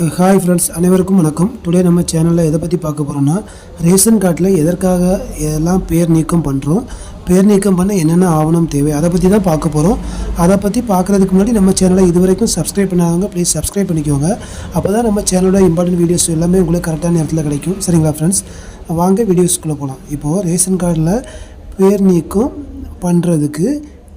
Hi friends அனைவருக்கும் வணக்கம். Today நம்ம சேனலில் எதை பற்றி பார்க்க போகிறோம்னா ரேஷன் கார்டில் எதற்காக எல்லாம் பேர் நீக்கம் பண்ணுறோம் பேர் நீக்கம் பண்ண என்னென்ன ஆவணம் தேவை அதை பற்றி தான் பார்க்க போகிறோம் அதை பற்றி பார்க்குறதுக்கு முன்னாடி நம்ம சேனலை இது வரைக்கும் சப்ஸ்கிரைப் பண்ணாதவங்க ப்ளீஸ் சப்ஸ்கிரைப் பண்ணிக்கோங்க. அப்போ தான் நம்ம சேனலோட இம்பார்ட்டன்ட் வீடியோஸ் எல்லாமே உங்களுக்கு கரெக்டான நேரத்தில் கிடைக்கும். சரிங்களா ஃப்ரெண்ட்ஸ் வாங்க வீடியோஸ்குள்ளே போகலாம் இப்போது ரேஷன் கார்டில் பேர் நீக்கம் பண்ணுறதுக்கு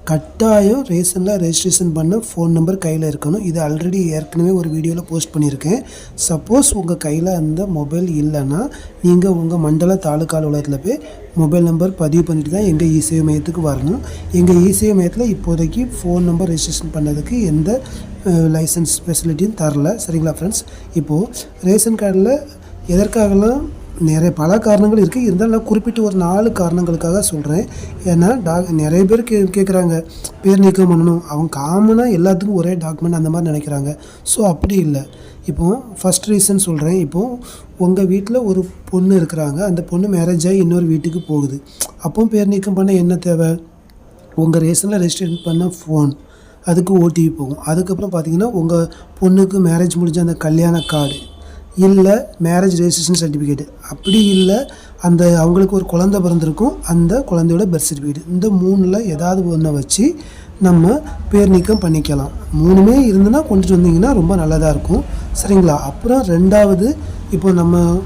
கட்டாயம் ரேஷனில் ரெஜிஸ்ட்ரேஷன் பண்ண ஃபோன் நம்பர் கையில் இருக்கணும். இது ஆல்ரெடி ஏற்கனவே ஒரு வீடியோவில் போஸ்ட் பண்ணியிருக்கேன். சப்போஸ் உங்கள் கையில் அந்த மொபைல் இல்லைன்னா நீங்கள் உங்கள் மண்டல தாலுக்கா அலுவலகத்தில் போய் மொபைல் நம்பர் பதிவு பண்ணிட்டு தான் எங்கள் இசேவை மையத்துக்கு வரணும். எங்கள் இசேவை மையத்தில் இப்போதைக்கு ஃபோன் நம்பர் ரெஜிஸ்ட்ரேஷன் பண்ணதுக்கு எந்த லைசன்ஸ் ஃபெசிலிட்டியும் தரல. சரிங்களா ஃப்ரெண்ட்ஸ் இப்போது ரேஷன் கார்டில் எதற்காகலாம் நிறைய பல காரணங்கள் இருக்குது இருந்தாலும் நான் குறிப்பிட்டு ஒரு நாலு காரணங்களுக்காக சொல்கிறேன் ஏன்னா டாக் நிறைய பேர் கே கேட்குறாங்க பேர் நீக்கம் பண்ணணும். அவங்க காமனாக எல்லாத்துக்கும் ஒரே டாக்குமெண்ட் அந்த மாதிரி நினைக்கிறாங்க. ஸோ அப்படி இல்லை. இப்போது ஃபஸ்ட் ரீசன் சொல்கிறேன் இப்போது உங்கள் வீட்டில் ஒரு பொண்ணு இருக்கிறாங்க. அந்த பொண்ணு மேரேஜ் ஆகி இன்னொரு வீட்டுக்கு போகுது. அப்போ பேர் நீக்கம் பண்ண என்ன தேவை? உங்கள் ரேஷனில் ரெஜிஸ்டர் பண்ண ஃபோன் அதுக்கு ஓடிபி போகும். அதுக்கப்புறம் பார்த்தீங்கன்னா உங்கள் பொண்ணுக்கு மேரேஜ் முடிஞ்ச அந்த கல்யாண கார்டு இல்லை மேரேஜ் ரெஜிஸ்ட்ரேஷன் சர்டிஃபிகேட் அப்படி இல்லை அந்த அவங்களுக்கு ஒரு குழந்த பிறந்திருக்கும் அந்த குழந்தையோட பர்த் சர்டிஃபிகேட் இந்த மூணில் ஏதாவது ஒன்றை வச்சு நம்ம பேர் நீக்கம் பண்ணிக்கலாம். மூணுமே இருந்துன்னா கொண்டுட்டு வந்தீங்கன்னா ரொம்ப நல்லதாக இருக்கும். சரிங்களா? அப்புறம் ரெண்டாவது இப்போ நம்ம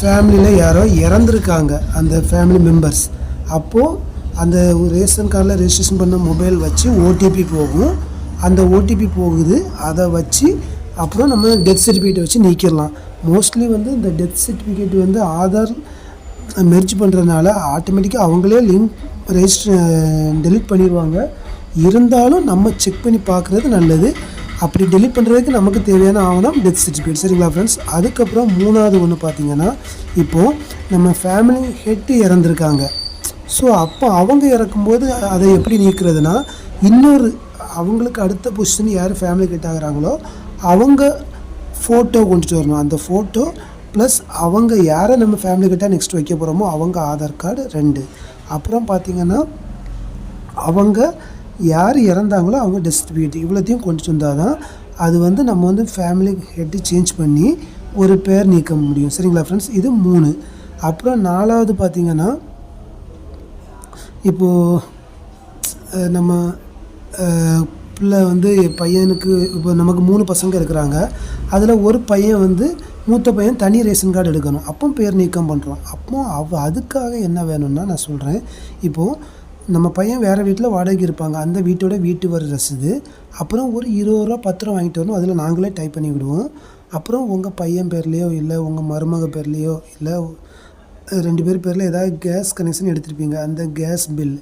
ஃபேமிலியில் யாரோ இறந்துருக்காங்க அந்த ஃபேமிலி மெம்பர்ஸ் அப்போது அந்த ரேஷன் கார்டில் ரெஜிஸ்ட்ரேஷன் பண்ண மொபைல் வச்சு ஓடிபி போகும். அந்த ஓடிபி போகுது. அதை வச்சு அப்புறம் நம்ம டெத் சர்டிஃபிகேட்டை வச்சு நீக்கிடலாம். மோஸ்ட்லி வந்து இந்த டெத் சர்டிஃபிகேட் வந்து ஆதார் மெர்ஜ் பண்ணுறதுனால ஆட்டோமேட்டிக்காக அவங்களே லிங்க் ரெஜிஸ்டர் டெலிட் பண்ணிடுவாங்க. இருந்தாலும் நம்ம செக் பண்ணி பார்க்குறது நல்லது. அப்படி டெலிட் பண்ணுறதுக்கு நமக்கு தேவையான ஆவணம் டெத் சர்டிஃபிகேட் சரிங்களா ஃப்ரெண்ட்ஸ் அதுக்கப்புறம் மூணாவது ஒன்று பார்த்தீங்கன்னா இப்போது நம்ம ஃபேமிலி ஹெட்டு இறந்துருக்காங்க. ஸோ அப்போ அவங்க இறக்கும்போது அதை எப்படி நீக்கிறதுனா இன்னொரு அவங்களுக்கு அடுத்த பொசிஷன் யார் ஃபேமிலி ஹெட் ஆகுறாங்களோ அவங்க ஃபோட்டோ கொண்டுட்டு வரணும். அந்த ஃபோட்டோ ப்ளஸ் அவங்க யாரை நம்ம ஃபேமிலிக்கிட்ட நெக்ஸ்ட் வைக்க போகிறோமோ அவங்க ஆதார் கார்டு ரெண்டு. அப்புறம் பார்த்திங்கன்னா அவங்க யார் இறந்தாங்களோ அவங்க டெத் இவ்வளோத்தையும் கொண்டுட்டு வந்தால் தான் அது வந்து நம்ம வந்து ஃபேமிலி ஹெட்டு சேஞ்ச் பண்ணி ஒரு பேர் நீக்க முடியும். சரிங்களா ஃப்ரெண்ட்ஸ் இது மூணு. அப்புறம் நாலாவது பார்த்திங்கன்னா இப்போது நம்ம பிள்ளை வந்து பையனுக்கு இப்போ நமக்கு மூணு பசங்க இருக்கிறாங்க. அதில் ஒரு பையன் வந்து மூத்த பையன் தனி ரேஷன் கார்டு எடுக்கணும். அப்போ பேர் நீக்கம் பண்ணுறோம் அப்போ அவ அதுக்காக என்ன வேணும்னா நான் சொல்கிறேன் இப்போது நம்ம பையன் வேறு வீட்டில் வாடகைக்கு இருப்பாங்க. அந்த வீட்டோட வீட்டு வரி ரசீது. அப்புறம் ஒரு இருபது ரூபா பத்து ரூபா வாங்கிட்டு வரணும். அதில் நாங்களே டைப் பண்ணி விடுவோம். அப்புறம் உங்கள் பையன் பேர்லேயோ இல்லை உங்கள் மருமக பேர்லேயோ இல்லை ரெண்டு பேர் பேரில் ஏதாவது கேஸ் கனெக்ஷன் எடுத்திருப்பீங்க. அந்த கேஸ் பில்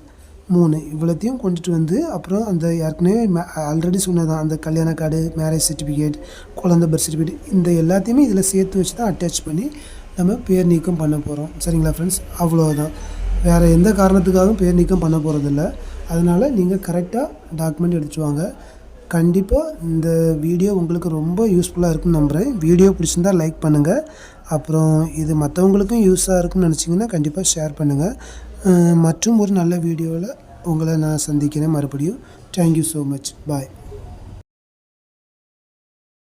மூணு இவ்வளோத்தையும் கொண்டுட்டு வந்து அப்புறம் அந்த ஏற்கனவே ஆல்ரெடி சொன்னதான் அந்த கல்யாண கார்டு மேரேஜ் சர்டிஃபிகேட் குழந்த பர்த் சர்டிஃபிகேட் இந்த எல்லாத்தையுமே இதில் சேர்த்து வச்சு தான் அட்டாச் பண்ணி நம்ம பேர் நீக்கம் பண்ண போகிறோம் சரிங்களா ஃப்ரெண்ட்ஸ் அவ்வளோதான் வேறு எந்த காரணத்துக்காகவும் பேர் நீக்கம் பண்ண போகிறதில்ல அதனால் நீங்கள் கரெக்டாக டாக்குமெண்ட் எடுத்து வாங்க. கண்டிப்பாக இந்த வீடியோ உங்களுக்கு ரொம்ப யூஸ்ஃபுல்லாக இருக்கும்னு நம்புகிறேன் வீடியோ பிடிச்சிருந்தா லைக் பண்ணுங்கள் அப்புறம் இது மற்றவங்களுக்கும் யூஸாக இருக்குன்னு நினச்சிங்கன்னா கண்டிப்பாக ஷேர் பண்ணுங்கள் மற்றும் ஒரு நல்ல வீடியோவில் உங்களை நான் சந்திக்கிறேன் மறுபடியும். Thank you so much bye